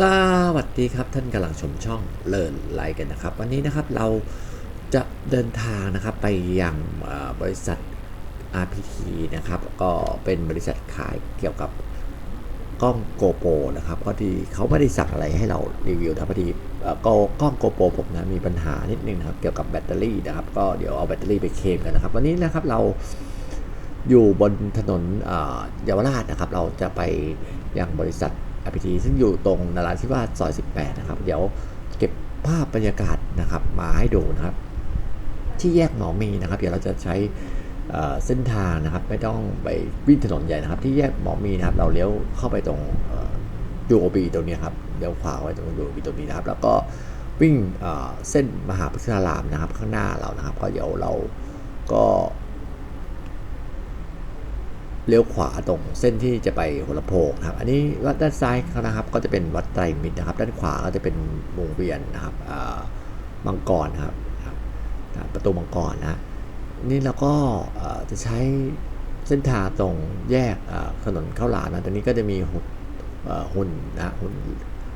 สวัสดีครับท่านกำลังชมช่องเลินไลกันนะครับ วันนี้นะครับเราจะเดินทางนะครับไปยังบริษัท RPT นะครับ ก็เป็นบริษัทขายเกี่ยวกับกล้องโกโปรนะครับพอดีเขาไม่ได้สั่งอะไรให้เรารีวิวนะพอดีก็กล้องโกโปรผมนะมีปัญหานิดนึงนะครับ เกี่ยวกับแบตเตอรี่นะครับ ก็เดี๋ยวเอาแบตเตอรี่ไปเคลมกันนะครับ วันนี้นะครับเราอยู่บนถนนเยาวราชนะครับ เราจะไปยังบริษัท RPT ซึ่งอยู่ตรงนราธิวาสซอย 18 นะครับ เดี๋ยวเก็บภาพบรรยากาศนะครับมาให้ดูนะครับ ที่แยกหนองมีนะครับ เดี๋ยวเราจะใช้เส้นทางนะครับไม่ต้องไปวิ่งถนนใหญ่นะครับ ที่แยกหนองมีนะครับ เราเลี้ยวเข้าไปตรงยูโอบีตรงนี้ครับเลี้ยวขวาไว้ตรงยูโอบีตรงนี้นะครับ แล้วก็วิ่งเอ่อเส้นมหาพุทธารามนะครับ ข้างหน้าเรานะครับ ก็เดี๋ยวเราก็ เลี้ยวขวาตรงเส้นที่จะไปหัวลำโพงนะครับ อันนี้วัดด้านซ้ายนะครับ ก็จะเป็นวัดไตรมิตรนะครับ ด้านขวาก็จะเป็นวงเวียนนะครับมังกรนะครับประตูมังกรนะนี่เราก็จะใช้เส้นทางตรงแยกถนนข้าวหลามนะตรงนี้ก็จะมีหุ่นหุ่นนะหุ่น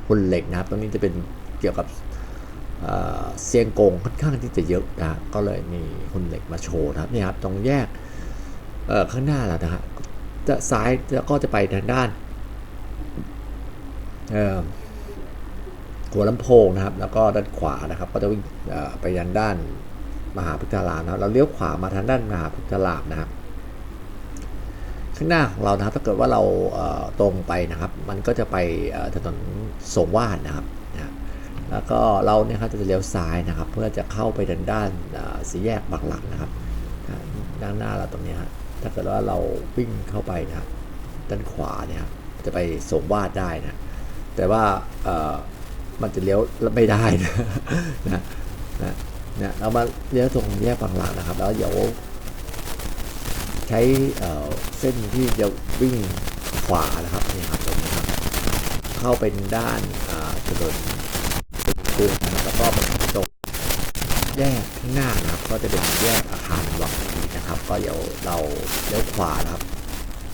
หุ่นเหล็กนะครับ ตรงนี้จะเป็นเกี่ยวกับเซียงกงค่อนข้างที่จะเยอะนะก็เลยมีหุ่นเหล็กมาโชว์นะครับนี่ครับตรงแยกข้างหน้าเรานะฮะ จะซ้ายแล้วก็จะไปทางด้านหัวลำโพงนะครับ แล้วก็ด้านขวานะครับ ก็จะวิ่งไปยังด้านมหาพุทธารามนะครับ เราเลี้ยวขวามาทางด้านมหาพุทธารามนะครับข้างหน้าของเรานะครับถ้าเกิดว่าเราตรงไปนะครับ มันก็จะไปถนนสงวาทนะครับนะแล้วก็เราเนี่ยครับจะเลี้ยวซ้ายนะครับ เพื่อจะเข้าไปทางด้านเสี่แยกบางหลักนะครับด้านหน้าเราตรงนี้ฮะ ถ้าเกิดว่าเราวิ่งเข้าไปนะด้านขวาเนี่ยจะไปสมวาดได้นะ แต่ว่ามันจะเลี้ยวไม่ได้นะนะนะนะเรามาเลี้ยวตรงแยกบางหลักนะครับ แล้วเดี๋ยวใช้เเส้นที่จะวิ่งขวานะครับนี่ครับตรงนี้ครับ เข้าเป็นด้านถนนกรุงนะครับแล้วก็ไปตรงแยกข้างหน้านะครับ ก็จะเป็นแยกอาคารวัง นะครับ ก็เดี๋ยวเราเลี้ยวขวานะครับ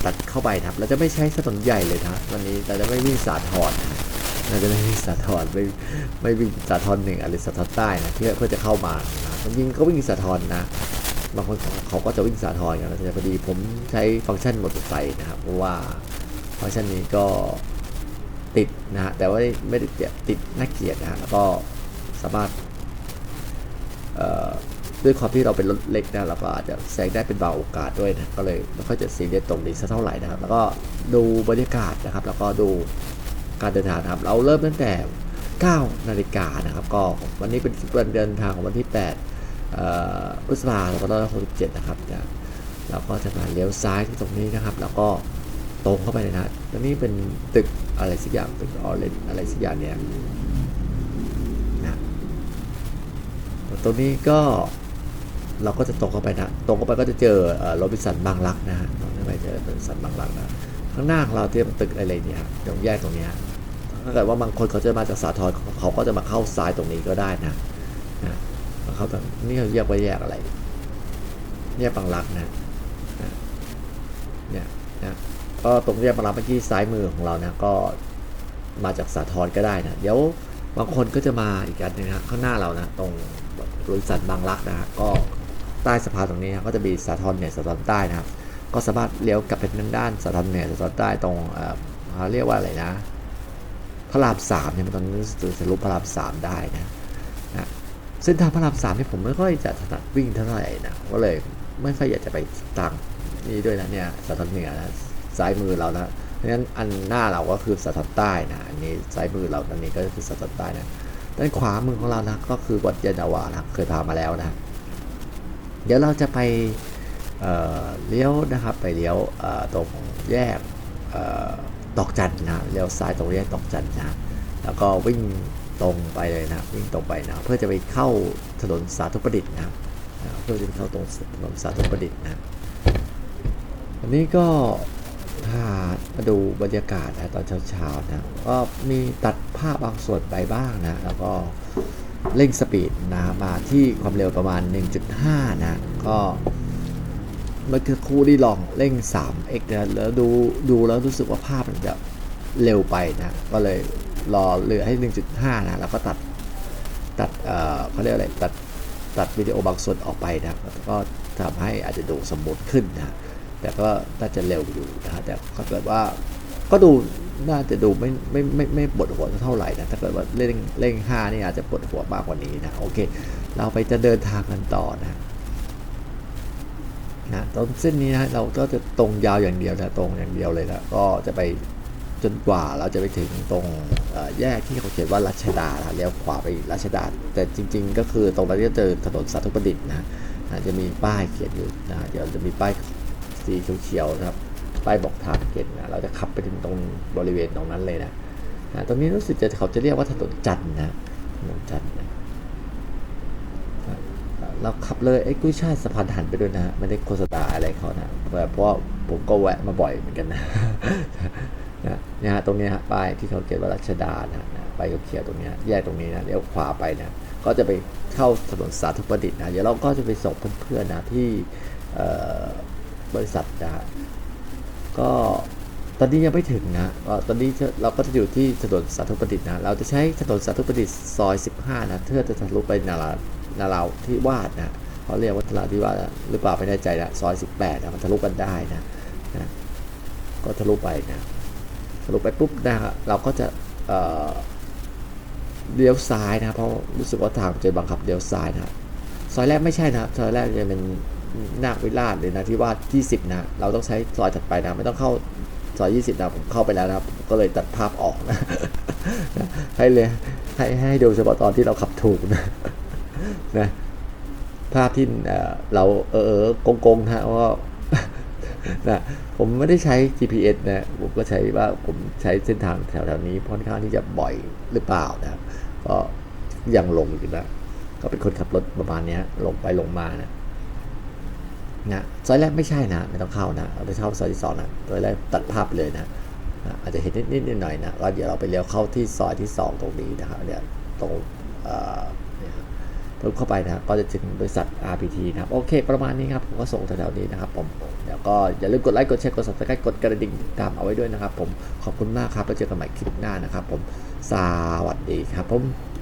ตัดเข้าไปครับเราจะไม่ใช้ถนนใหญ่เลยนะวันนี้เราจะไม่วิ่งสาทรนะเราจะไม่วิ่งสาทรไม่ไม่วิ่งสาทรหนึ่งอะไรสาทรใต้นะเพื่อเพื่อจะเข้ามานะจริงก็วิ่งสาทรนะบางคนเขาก็จะวิ่งสาทรกันนแต่พอดีผมใช้ฟังก์ชันมอเตอร์ไซค์นะครับเพราะว่าฟังก์ชันนี้ก็ติดนะฮะแต่ว่าไม่ได้ติดน่าเกียดนะฮะแล้วก็สามารถเอ่อ ด้วยความที่เราเป็นรถเล็กนะเราก็อาจจะแซงได้เป็นเบาโอกาสด้วยนะก็เลยไม่ค่อยจะซีเรียสตรงนี้สักเท่าไหร่นะครับ แล้วก็ดูบรรยากาศนะครับ แล้วก็ดูการเดินทางนะครับเราเริ่มตั้งแต่ 9 นาฬิกานะครับก็วันนี้เป็นวันเดินทางของวันที่8เอ่อพฤษภาคม2567นะครับนะเราก็จะมาเลี้ยวซ้ายที่ตรงนี้นะครับ แล้วก็ตรงเข้าไปเลยนะตรงนี้เป็นตึกอะไรสักอย่างตึกออเรนอะไรสักอย่างเนี่ยนะตรงนี้ก็ เราก็จะตรงเข้าไปนะตรงเข้าไปก็จะเจอโรบินสันบางรักนะฮะตรงนี้ไปเจอโรบินสันบางรักนะข้างหน้าของเราที่เป็นตึกอะไรเนี่ยตรงแยกตรงเนี้ยถ้าเกิดว่าบางคนเขาจะมาจากสาทรเขาก็จะมาเข้าซ้ายตรงนี้ก็ได้นะนะมาเข้าตรงนี่เขาแยกไว้แยกอะไรแยกบางรักนะนะเนี่ยนะก็ตรงแยกบางรักเมื่อกี้ซ้ายมือของเรานะก็มาจากสาทรก็ได้นะเดี๋ยวบางคนก็จะมาอีกอันหนึงนะข้างหน้าเรานะตรงบริษัทบางรักนะฮะก็ ใต้สะพานตรงนี้ก็จะมีสาทรเหนือสาทรใต้นะครับ ก็สามารถเลี้ยวกลับไปทางด้านสาทรเหนือสาทรใต้ตรงเอ่อเขาเรียกว่าอะไรนะพระรามสามเนี่ยมันตอนนี้จะลุพระรามสามได้นะนะเส้นทางพระรามสามนี่ผมไม่ค่อยจะถนัดวิ่งเท่าไหร่นะก็เลยไม่ค่อยอยากจะไปทางนี้ด้วยนะเนี่ยสาทรเหนือนะซ้ายมือเรานะเพราะฉะนั้นอันหน้าเราก็คือสะทอนใต้นะอันนี้ซ้ายมือเราอันนี้ก็คือสะทอนใต้นะด้านขวามือของเรานะก็คือวัดยานาวานะเคยพามาแล้วนะ เดี๋ยวเราจะไปเเลี้ยวนะครับไปเลี้ยวตรงแยกตอกจันนะเลี้ยวซ้ายตรงแยกตอกจันนะแล้วก็วิ่งตรงไปเลยนะวิ่งตรงไปนะเพื่อจะไปเข้าถนนสาธุประดิษฐ์นะครับนะเพื่อจะไปเข้าตรงถนนสาธุประดิษฐ์นะอันนี้ก็ถ้ามาดูบรรยากาศนะตอนเช้าๆนะก็มีตัดภาพบางส่วนไปบ้างนะแล้วก็ เร่งสปีดนะมาที่ความเร็วประมาณ 1.5 นะ ก็เมื่อคือครู่ที่ลองเร่ง 3x นะแล้วดูดูแล้วรู้สึกว่าภาพมันจะเร็วไปนะ ก็เลยรอเหลือให้ 1.5 นะ แล้วก็ตัดตัดเอ่อเขาเรียกอะไรตัดตัดวิดีโอบางส่วนออกไปนะแล้วก็ทำให้อาจจะดูสมบูรณ์ขึ้นนะแต่ก็น่าจะเร็วอยู่นะฮะแต่ถ้าเกิดว่าก็ดู น่าจะดูไม่ไม่ไม่ไม่ปวดหัวเท่าไหร่นะถ้าเกิดว่าเล่นเล่งห้านี่อาจจะปวดหัวมากกว่านี้นะโอเค เราไปจะเดินทางกันต่อนะนะตรงเส้นนี้นะเราก็จะตรงยาวอย่างเดียวนะตรงอย่างเดียวเลยนะก็จะไปจนกว่าเราจะไปถึงตรงแยกที่เขาเขียนว่ารัชดานะเลี้ยวขวาไปรัชดา แต่จริง ๆ ก็คือตรงนั้นก็เจอถนนสาธุประดิษฐ์นะนะจะมีป้ายเขียนอยู่นะเดี๋ยวจะมีป้ายสีเขียวๆนะครับ ป้ายบอกทางเขียนนะเราจะขับไปถึงตรงบริเวณตรงนั้นเลยนะนะตรงนี้รู้สึกจะเขาจะเรียกว่าถนนจันนะถนนจันนะเราขับเลยไอ้กุ้ยช่ายสะพานหันไปด้วยนะฮะไม่ได้โฆษณาอะไรเขานะแบบเพราะผมก็แวะมาบ่อยเหมือนกันนะนะฮะตรงนี้ฮะป้ายที่เขาเขียนว่ารัชดานะนะไปก็เขียนตรงนี้แยกตรงนี้นะเลี้ยวขวาไปนะก็จะไปเข้าถนนสาธุประดิษฐ์นะเดี๋ยวเราก็จะไปส่งเพื่อนๆนะที่บริษัทนะ ก็ตอนนี้ยังไม่ถึงนะตอนนี้เราก็จะอยู่ที่ถนนสาธุประดิษฐ์นะ เราจะใช้ถนนสาธุประดิษฐ์ซอย 15 นะเพื่อจะทะลุไปนารานาราที่วาดนะเขาเรียกว่านาราที่วาดหรือเปล่าไม่แน่ใจนะซอย 18 นะมันทะลุกันได้นะนะก็ทะลุไปนะทะลุไปปุ๊บนะเราก็จะเเลี้ยวซ้ายนะเพราะรู้สึกว่าทางจะบังคับเลี้ยวซ้ายนะซอยแรกไม่ใช่นะซอยแรกจะเป็น นาควิลาศเลยนะที่ว่า20นะ เราต้องใช้ซอยถัดไปนะ ไม่ต้องเข้าซอย 20นะผมเข้าไปแล้วนะก็เลยตัดภาพออกนะ ให้เลยให้ให้ดูเฉพาะตอนที่เราขับถูกนะนะภาพที่เเราเออเออกงกงๆนะว่านะผมไม่ได้ใช้ GPS นะ ผมก็ใช้ว่าผมใช้เส้นทางแถวๆนี้ค่อนข้างที่จะบ่อยหรือเปล่านะก็ยังลงอยู่นะ ก็เป็นคนขับรถประมาณนี้ลงไปลงมานะ นะซอยแรกไม่ใช่นะ ไม่ต้องเข้านะเราไปเข้าซอยที่สองนะซอยแรกตัดภาพเลยนะอาจจะเห็นนิดๆหน่อยๆนะก็เดี๋ยวเราไปเลี้ยวเข้าที่ซอยที่สองตรงนี้นะครับเนี่ยตรงเอ่อเนี่ยพิ่มเข้าไปนะครับก็จะถึงบริษัท RPT นะครับ โอเค ประมาณนี้ครับ ผมก็ส่งแถวๆนี้นะครับผมเดี๋ยวก็อย่าลืมกดไลค์ กดแชร์ กด subscribe กดกระดิ่งตามเอาไว้ด้วยนะครับผม ขอบคุณมากครับ แล้วเจอกันใหม่คลิปหน้านะครับผม สวัสดีครับผม